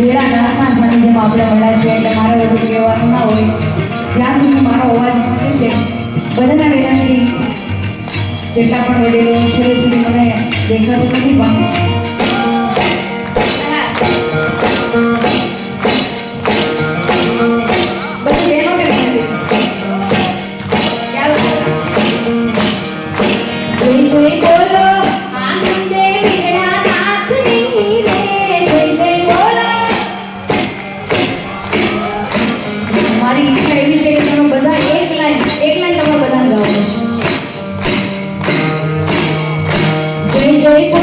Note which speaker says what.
Speaker 1: આપણે મળ્યા છીએ એટલે મારે બધું કહેવાનું ના હોય. જ્યાં સુધી મારો અવાજ પહોંચે છે, બધાના વિનંતી જેટલા પણ વડેલો છે સુધી મને દેખાતું નથી પણ જોઈ જોઈ, બોલો, આનંદે મારી ઈચ્છા એવી છે કે તમે બધા એક લાઈન એક લાઈન તમે બધાને ગાવાનું છે જય જય